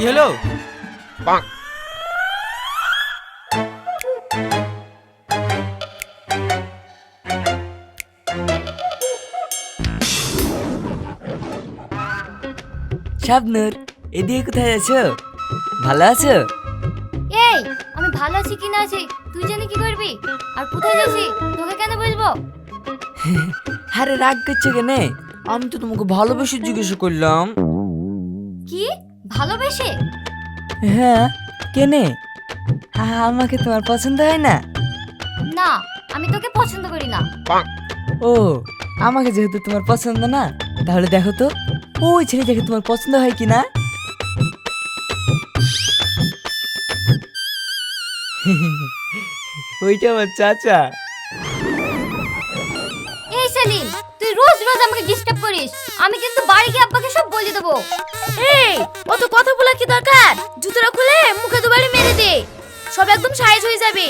কি হলো? শাবনুর এদিকে কোথায় আছো? ভালো আছো? এই আমি ভালো আছি কি না আছি? তুই জানি কি করবি? আর কোথায় যাচ্ছি? তোকে কেন বলব? আরে রাগ করছ কেন? আমি তো তোমাকে ভালোবেসে জিজ্ঞেস করলাম। কি? ভালোবেসে? হ্যাঁ কেনে? আমাকে তোমার পছন্দ হয় না? না আমি তোকে পছন্দ করি না। ও আমাকে যেহেতু তোমার পছন্দ না তাহলে দেখো তো ওই ছেলেটাকে তোমার পছন্দ হয় কি না ওইটা আমার চাচা। এই সেলিম তুই রোজ রোজ আমাকে ডিস্টার্ব করিস। আমি কিন্তু বাড়ি গিয়ে আব্বাকে সব বলে দেবো। এই অত কথা বলা কি দরকার? জুতোটা খুলে মুখে দুবারে মেরে দে। সব একদম সাইজ হয়ে যাবে।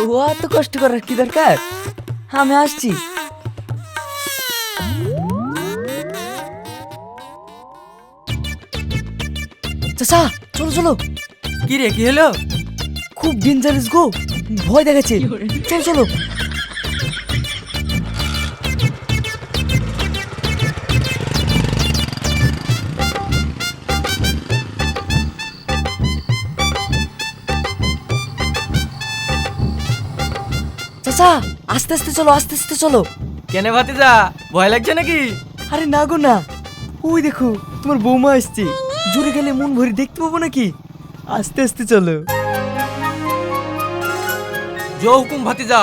ও এত কষ্ট করার কি দরকার? আমি আসছি। চাচা চলো চলো। কি রে কি হলো? খুব ডেঞ্জারাস গো। ভয় দেখাচ্ছে। চলো চলো। চাচা আস্তে আস্তে চলো আস্তে আস্তে চলো। কেনে ভাতিজা ভয় লাগছে নাকি? আরে না গো না। ওই দেখো তোমার বৌমা আসছে জোরে গেলে মন ভরে দেখতে পাবো নাকি? আস্তে আস্তে চলো। জো হুকুম ভাতিজা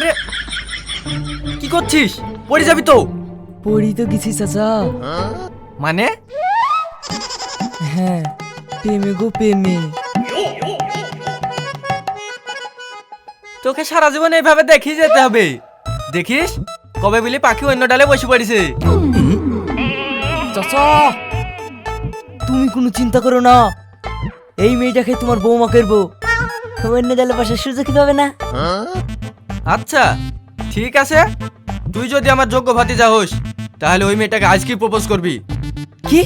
আরে কি করছিস? পড়ে যাবি তো। পড়ি তো গেছি চাচা। মানে? হ্যাঁ প্রেমে গো প্রেমে। তোকে সারা জীবন এইভাবে দেখি যেতে হবে। দেখিস? কবে বলি পাখি অন্য ডালে বসে পড়েছে। চাচা তুমি কোনো চিন্তা করো না। এই মেয়েটাকে তোমার বৌমা করব। অন্য জালে পাশে সুযোগ পাবে না? আচ্ছা ঠিক আছে। তুই যদি আমার যোগ্য ভাতিজা হোস তাহলে ওই মেয়েটাকে আজকেই প্রপোজ করবি। কি?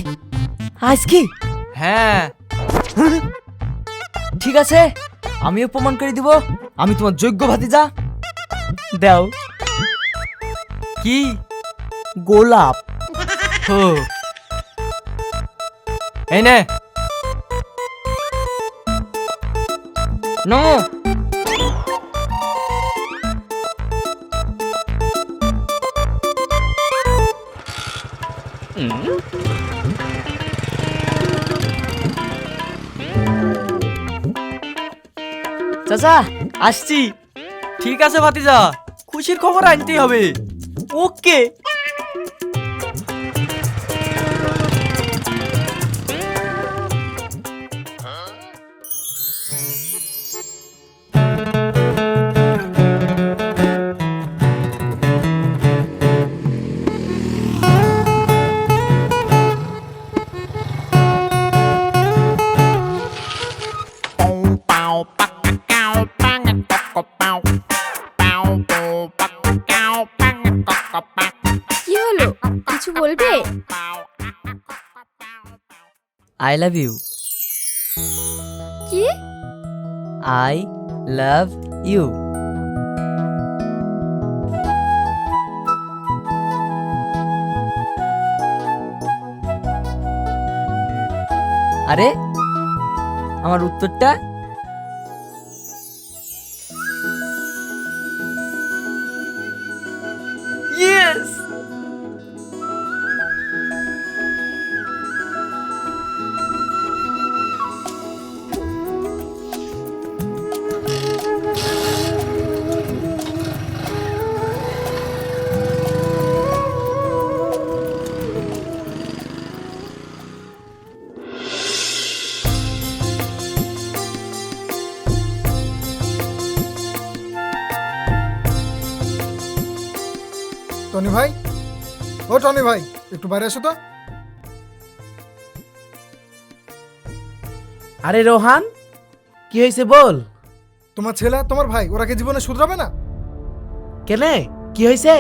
আজ কি? হ্যাঁ। ঠিক আছে আমিও প্রমাণ করে দিব আমি তোমার যোগ্য ভাতিজা। দাও। কি? গোলাপ। হো। এই নে। নমো। চাচা আসছি। ঠিক আছে ভাতিজা খুশির খবর আনতেই হবে। ওকে। I love you. কি? I love you. আরে আমার উত্তরটা ও টনি ভাই একটু বাইরে এসো তো। আরে রোহান কি হয়েছে বল? তোমার ছেলে আর তোমার ভাই ওরা কি জীবনে শুধরাবে না? কেনে কি হয়েছে?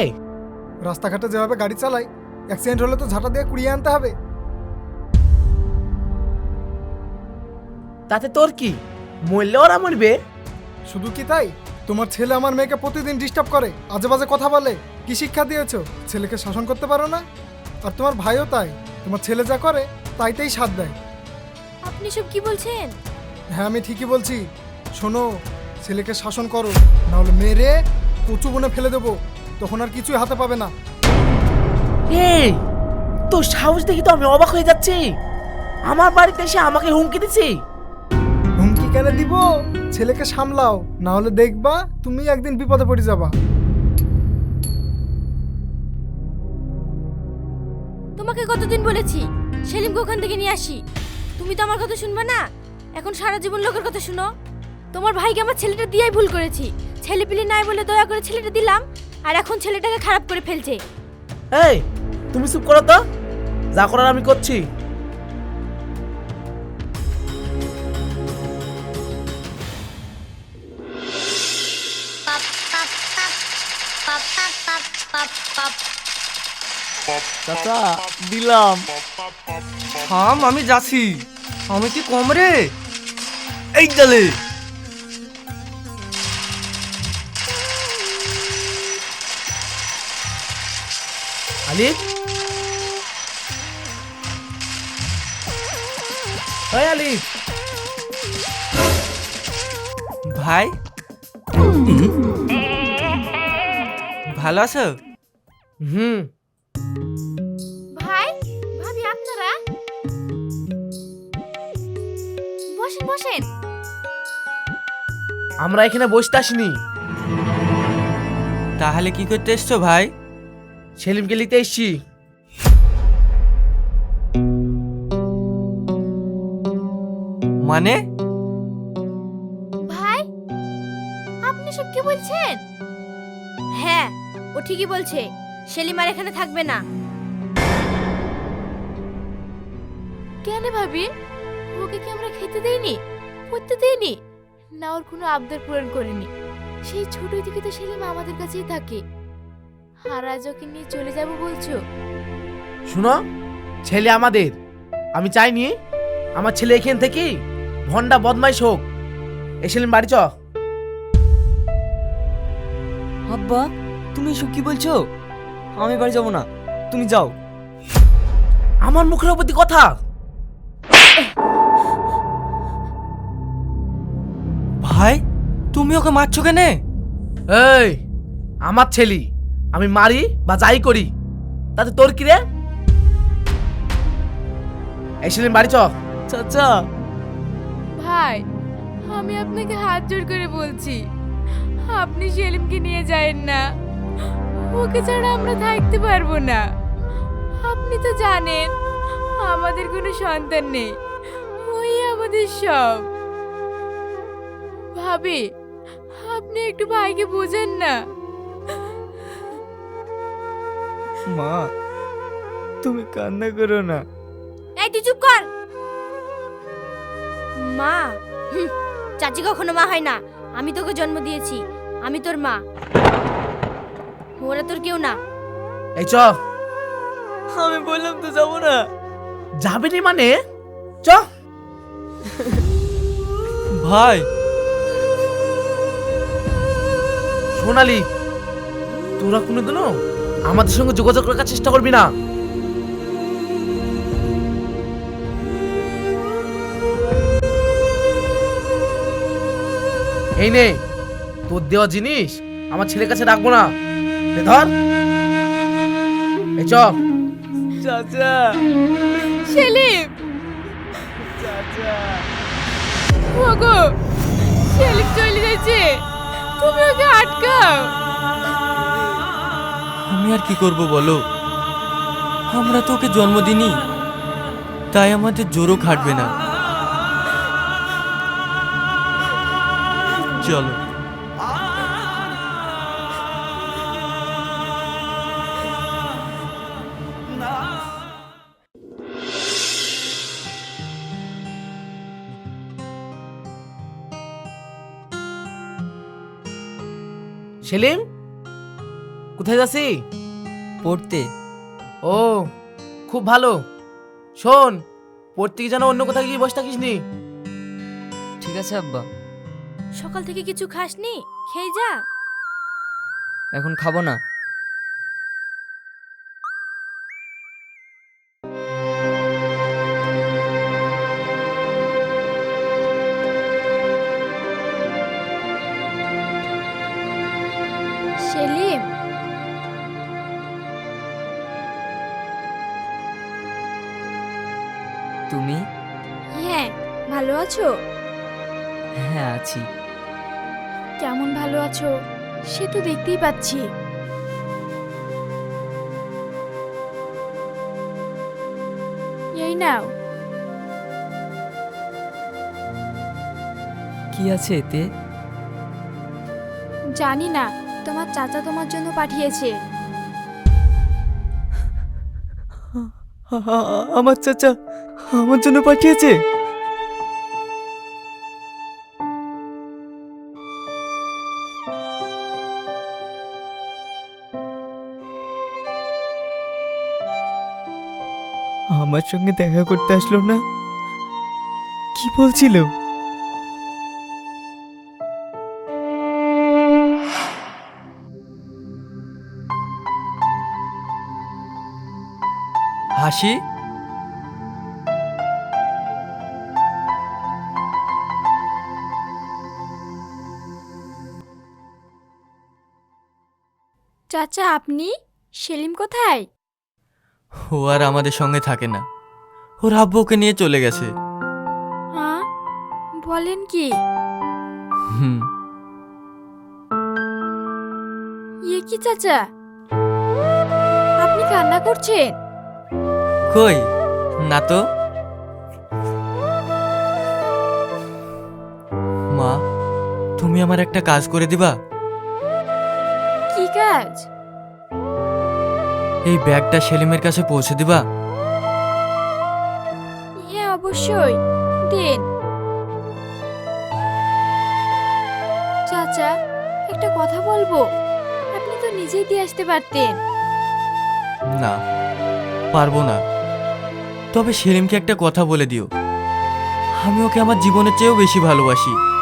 রাস্তাঘাটে যেভাবে গাড়ি চালায় অ্যাক্সিডেন্ট হলে তো ঝাঁটা দিয়ে কুড়িয়ে আনতে হবে। তাতে তোর কি? মরলে ওরা মরবে। শুধু কি তাই? তোমার ছেলে আমার মেয়েকে প্রতিদিন ডিস্টার্ব করে আজে বাজে কথা বলে। কি শিক্ষা দিয়েছ? ছেলেকে শাসন করতে পারো না? আর তোমার ভাইও তাই। তোমার ছেলে যা করে তাইতেই সাথ দেয়। আপনি সব কি বলছেন? হ্যাঁ আমি ঠিকই বলছি। শোনো ছেলেকে শাসন করো নাহলে মেরে কচু বনে ফেলে দেবো। তখন আর কিছুই হাতে পাবে না। এই তোর সাহস দেখি তো আমি অবাক হয়ে যাচ্ছি। আমার বাড়িতে এসে আমাকে হুমকি দিছি হুমকি কেন দিব? ছেলেকে সামলাও না হলে দেখবা তুমি একদিন বিপদে পড়ে যাবা। তোমাকে কতদিন বলেছি সেলিমকে ওখান থেকে নিয়ে আসি তুমি তো আমার কথা শুনবে না এখন সারা জীবন লোকের কথা শুনো তোমার ভাইকে আমার ছেলেটা দিয়াই ভুল করেছি ছেলে পিলে নাই বলে দয়া করে ছেলেটা দিলাম আর এখন ছেলেটাকে খারাপ করে ফেলছে এই তুমি চুপ করো তো যা করার আমি করছি চাচা, দিলাম। থাম, আমি যাচ্ছি। আমি কি কম রে? এই তালে আলিফ? ওই আলিফ। ভাই? ভালো আছো? হুম। আমরা এখানে বসতে আসিনি। তাহলে কি করতে এসছো ভাই? সেলিমকে নিতে এসছি। মানে? ভাই আপনি সব কি বলছেন? হ্যাঁ ও ঠিকই বলছে সেলিম আর এখানে থাকবে না। কেন ভাবি? ওকে কি আমরা খেতে দেইনি? পড়তে দেইনি? না ওর কোনো আবদার পূরণ করিনি। সেই ছোট থেকে তো সেলিম আমাদের কাছেই থাকে। আর আজ ওকে নিয়ে চলে যাব বলছো? শুনো ছেলে আমাদের। আমি চাইনি আমার ছেলে এখান থেকে ভন্ডা বদমাইশ হোক। এই সেলিম বাড়ি চ। আব্বা তুমি এসব কি বলছো? আমি বাড়ি যাব না তুমি যাও। আমার মুখের উপর কথা? ভাই তুমি ওকে মারছো কেনে? এই আমার ছেলে আমি মারি বা যাই করি তাতে তোর কি রে? এই সেলিম বাড়ি চ চাচা। ভাই আমি আপনাকে হাত জোর করে বলছি আপনি সেলিমকে নিয়ে যায়েন না। ওকে ছাড়া আমরা থাকতে পারব না। আপনি তো জানেন আমাদের কোনো সন্তান নেই ওই আমাদের সব। ভাবি আপনি একটু ভাইকে বোঝেন না। মা তুমি কান্না করো না। এই তুই চুপ কর। মা হুম, চাচি কখনো মা হয় না। আমি তোকে জন্ম দিয়েছি। আমি তোর মা। ওরা তোর কেউ না। এই চ আমি বললাম তো যাব না। যাবি নি মানে? চ ভাই সোনালি তোরা কোনোদিনও আমাদের সঙ্গে যোগাযোগ রাখার চেষ্টা করবি না। এই নে তোর দেওয়া জিনিস আমার ছেলের কাছে রাখব না। ধর। এই চ চাচা। সেলিম। চাচা। ওগো সেলিম চলে যাচ্ছে। তুমি ওকে আটকাও। আমি আর কি করব বলো? আমরা তো ওকে জন্মদিনই তাই আমাদের জোরও খাটবে না। চলো। সেলিম কোথায় যাচ্ছি? পড়তে। ও খুব ভালো। শোন পড়তে কি যেন অন্য কোথায় গিয়ে বসে থাকিস নি ঠিক আছে আব্বা। সকাল থেকে কিছু খাসনি? খেয়ে যা। এখন খাব না। আছো? হ্যাঁ আছি। কেমন ভালো আছো? সে তো দেখতেই পাচ্ছি। এই নাও। কি আছে এতে? জানি না তোমার চাচা তোমার জন্য পাঠিয়েছে। আমার চাচা আমার জন্য পাঠিয়েছে? আমার সঙ্গে দেখা করতে আসলো না? কি বলছিল? হাসি? চাচা আপনি? সেলিম কোথায়? ও আর আমাদের সঙ্গে থাকে না। ওর আব্বু ওকে নিয়ে চলে গেছে। হ্যাঁ বলেন কি? হুম। ইয়ে কি চাচা? আপনি কান্না করছেন? কই? না তো। মা তুমি আমার একটা কাজ করে দিবা? কি কাজ? এই ব্যাগটা সেলিমের কাছে পৌঁছে দিবা? হ্যাঁ অবশ্যই। দিন। চাচা একটা কথা বলব? আপনি তো নিজেই দিয়ে আসতে পারতেন। না পারব না। তবে সেলিমকে একটা কথা বলে দিও। আমি ওকে আমার জীবনের চেয়েও বেশি ভালোবাসি।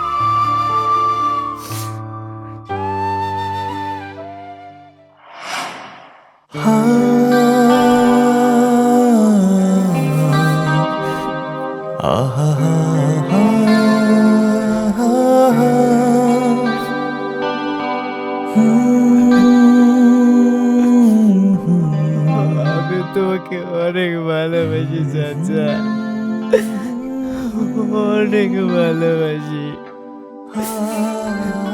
সেলিম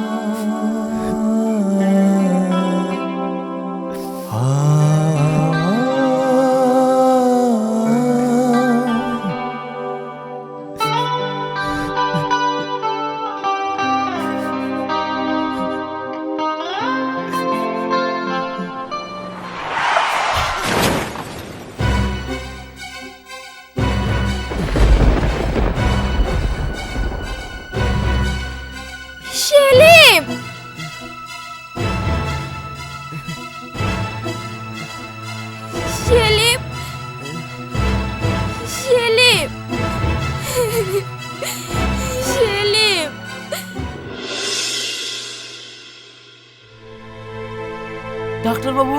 ডাক্তার বাবু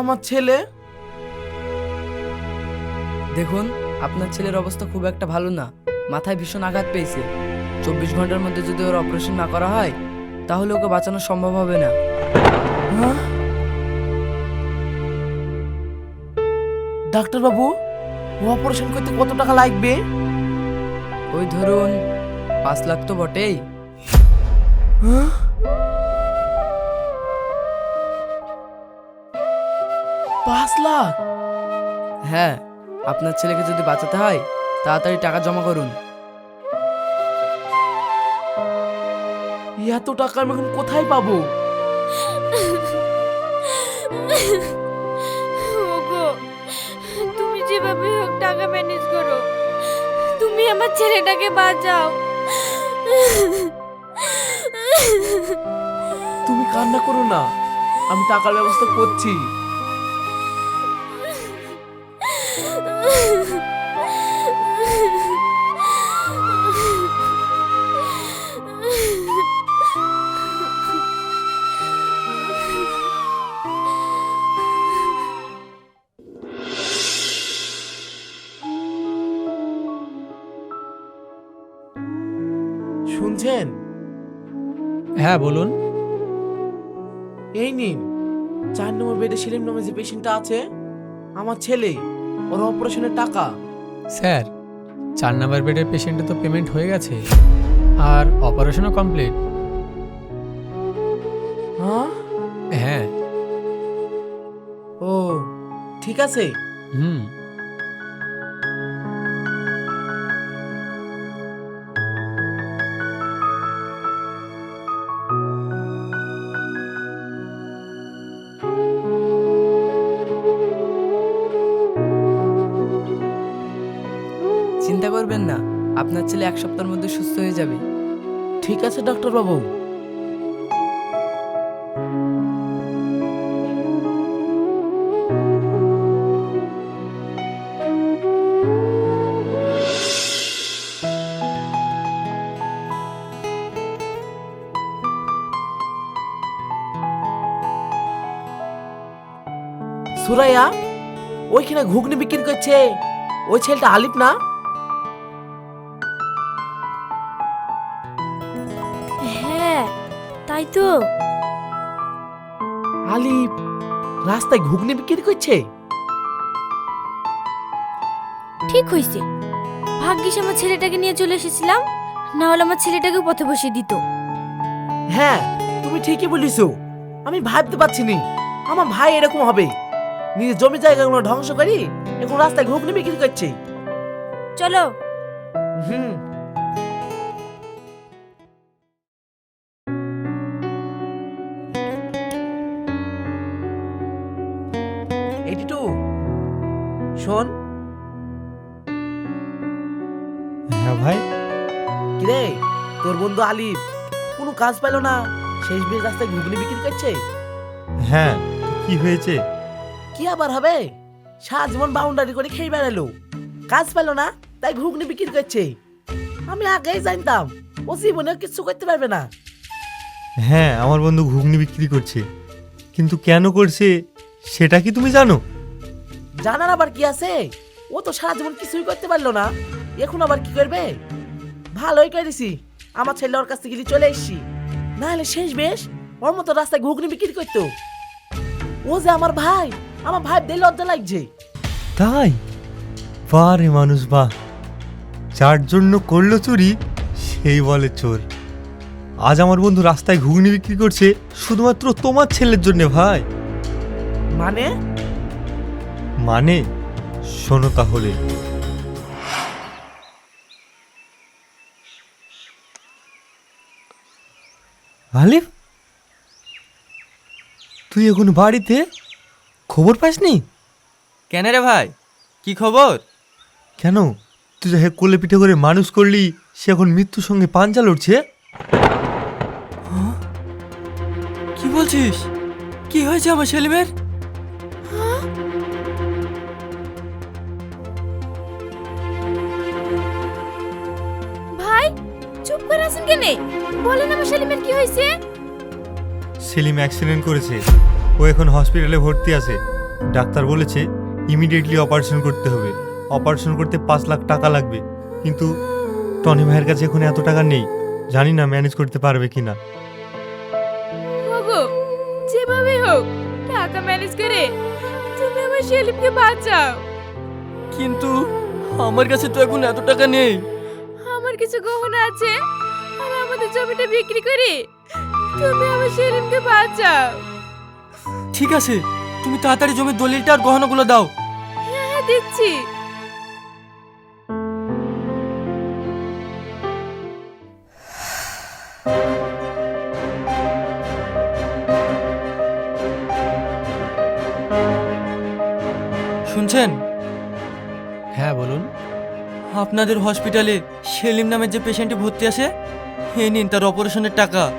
আমার ছেলে। দেখুন আপনার ছেলের অবস্থা খুব একটা ভালো না। মাথায় ভীষণ আঘাত পেয়েছে। চব্বিশ ঘণ্টার মধ্যে যদি ওর অপারেশন না করা হয় তাহলে ওকে বাঁচানো সম্ভব হবে না। হ্যাঁ? ডাক্তার বাবু ও অপারেশন করতে কত টাকা লাগবে? ওই ধরুন পাঁচ লাখ তো বটেই। হ্যাঁ? পাঁচ লাখ? হ্যাঁ আপনার ছেলেকে যদি বাঁচাতে হয় তাড়াতাড়ি টাকা জমা করুন। এত টাকা আমি এখন কোথায় পাবো? ওগো তুমি যেভাবে হোক টাকা ম্যানেজ করো। তুমি আমার ছেলেটাকে বাঁচাও। তুমি কান্না করো না আমি টাকার ব্যবস্থা করছি। হ্যাঁ বলুন। এই নিন চার নম্বর বেডে সেলিম নামে যে পেশেন্টটা আছে আমার ছেলে ওর অপারেশনের টাকা। স্যার চার নাম্বার বেডের পেশেন্টের তো পেমেন্ট হয়ে গেছে আর অপারেশনও কমপ্লিট হ্যাঁ? হ্যাঁ। ও ঠিক আছে। হুম। এক সপ্তাহের মধ্যে সুস্থ হয়ে যাবে। ঠিক আছে ডক্টর বাবু সুরাইয়া, ওইখানে ঘুগনি বিক্রি করছে। ওই ছেলেটা আলিফ না? তো। আলিফ রাস্তায় ঘুগনি বিক্রি করছে? ঠিক হয়েছে ভাগ্যিস আমার ছেলেটাকে নিয়ে চলে এসেছিলাম না হলে আমার ছেলেটাকে পথে বসিয়ে দিত। হ্যাঁ তুমি ঠিকই বলিস আমি ভাবতে পারছি নি আমার ভাই এরকম হবে। নিজের জমি জায়গাগুলো ধ্বংস করি এখন রাস্তায় ঘুগনি বিক্রি করছে। চলো। হুম। বন্ধু আলিফ কোনো কাজ পেল না। শেষ বেশ রাস্তায় ঘুগনি বিক্রি করছে। হ্যাঁ কি হয়েছে? কি আবার হবে? সারা জীবন বাউন্ডারি করে খেয়ে বেড়ালো। কাজ পেল না তাই ঘুগনি বিক্রি করছে। আমি আগেই জানতাম ও জীবনে কিছু করতে পারবে না। হ্যাঁ আমার বন্ধু ঘুগনি বিক্রি করছে। কিন্তু কেন করছে সেটা কি তুমি জানো? জানার আবার কি আছে? ও তো সারা জীবন কিছুই করতে পারল না। এখন আবার কি করবে? ভালোই করেছি। আমার ছেলে ওর কাছ থেকে চলে এসছি না হলে শেষ বেশ। ওর মতো রাস্তায় ঘুগনি বিক্রি করতো। ও যে আমার ভাই আমার ভাই দিয়ে লজ্জা লাগছে। তাই? বাহ রে মানুষ বা যার জন্য করল চুরি সেই বলে চোর। আজ আমার বন্ধু রাস্তায় ঘুগনি বিক্রি করছে শুধুমাত্র তোমার ছেলের জন্য ভাই। মানে? মানে শোনো তাহলে। আলিফ তুই এখন বাড়িতে খবর পাসনি? কেন রে ভাই? কি খবর? কেন? তুই যাকে কোলে পিঠে করে মানুষ করলি সে এখন মৃত্যুর সঙ্গে পাঞ্জা লড়ছে? কি বলছিস? কি হয়েছে আমার সেলিমের ভাই চুপ করে আছেন কেনে? বলেন আমার সেলিমের কি হয়েছে? সেলিম অ্যাক্সিডেন্ট করেছে। ও এখন হসপিটালে ভর্তি আছে। ডাক্তার বলেছে ইমিডিয়েটলি অপারেশন করতে হবে। অপারেশন করতে পাঁচ লাখ টাকা লাগবে। কিন্তু টনি ভাইয়ের কাছে এখন এত টাকা নেই। জানি না ম্যানেজ করতে পারবে কি না ওগো যেভাবে হোক টাকা ম্যানেজ করে তুমি আমার সেলিমকে বাঁচাও। কিন্তু আমার কাছে তো এখন এত টাকা নেই। আমার কিছু গহনা আছে। আর আমাদের জমিটা বিক্রি করে। তুমি আমার সেলিমকে বাঁচাও। ঠিক আছে তুমি তাড়াতাড়ি জমির দলিলটা আর গহনাগুলো দাও। হ্যাঁ দিচ্ছি। শুনছেন? হ্যাঁ বলুন। আপনাদের হসপিটালে সেলিম নামের যে পেশেন্টে ভর্তি আছে এ নিন তার অপারেশনের টাকা।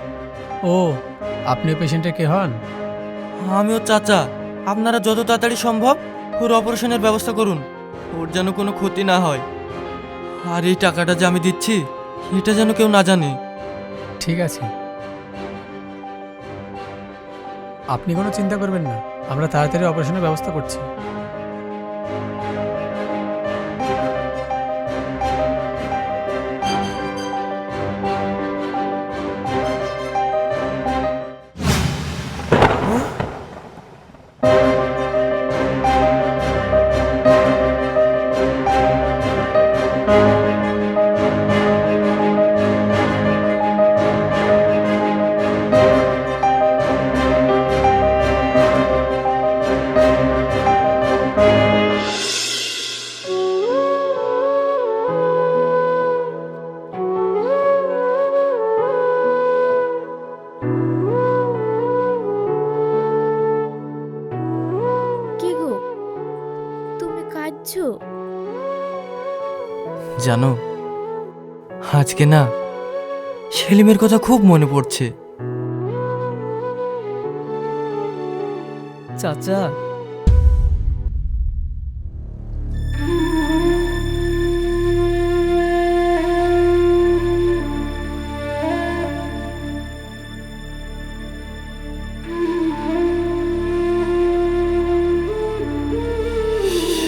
ও আপনি ওই পেশেন্টের কে হন? আমি ওর চাচা। আপনারা যত তাড়াতাড়ি সম্ভব ওর অপারেশনের ব্যবস্থা করুন। ওর যেন কোনো ক্ষতি না হয়। আর এই টাকাটা যে আমি দিচ্ছি এটা যেন কেউ না জানে। ঠিক আছে। আপনি কোনো চিন্তা করবেন না। আমরা তাড়াতাড়ি অপারেশনের ব্যবস্থা করছি। জানো? আজকে না সেলিমের কথা খুব মনে পড়ছে। চাচা।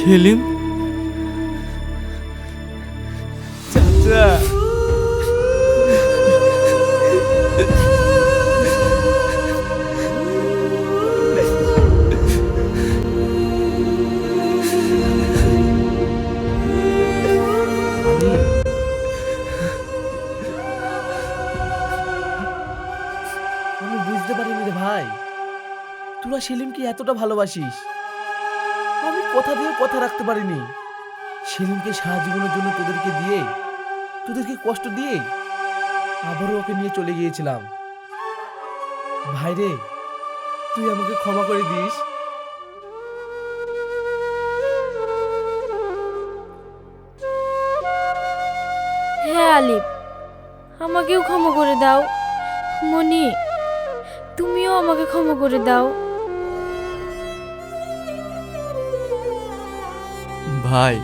সেলিম? এতটা ভালোবাসিস? আমি কথা দিয়ে কথা রাখতে পারিনি। সেলিমকে সারা জীবনের জন্য তোদেরকে দিয়ে, তোদেরকে কষ্ট দিয়ে আবারও ওকে নিয়ে চলে গিয়েছিলাম। ভাই রে তুই আমাকে ক্ষমা করে দিস। হ্যাঁ আমাকেও ক্ষমা করে দাও। মনি, তুমিও আমাকে ক্ষমা করে দাও। ভাই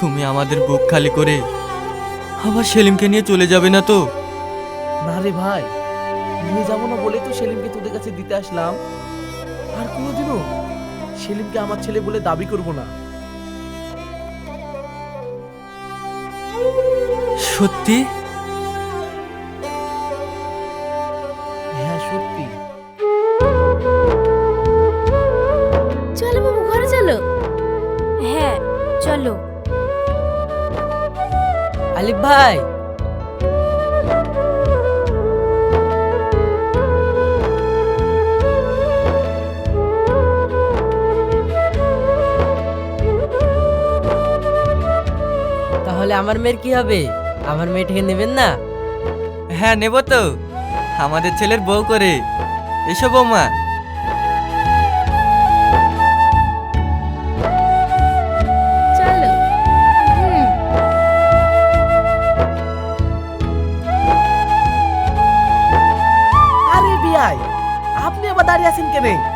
তুমি আমাদের বুক খালি করে আবার সেলিমকে নিয়ে চলে যাবে না তো? না রে ভাই নিয়ে যাব না বলে তো সেলিমকে তোদের কাছে দিতে আসলাম। আর কোনোদিনও সেলিমকে আমার ছেলে বলে দাবি করব না। সত্যি? ভাই। তাহলে আমার মেয়ের কি হবে? আমার মেয়েটাকে নেবেন না? হ্যাঁ নেব তো। আমাদের ছেলের বউ করে। এসো বৌমা। আরে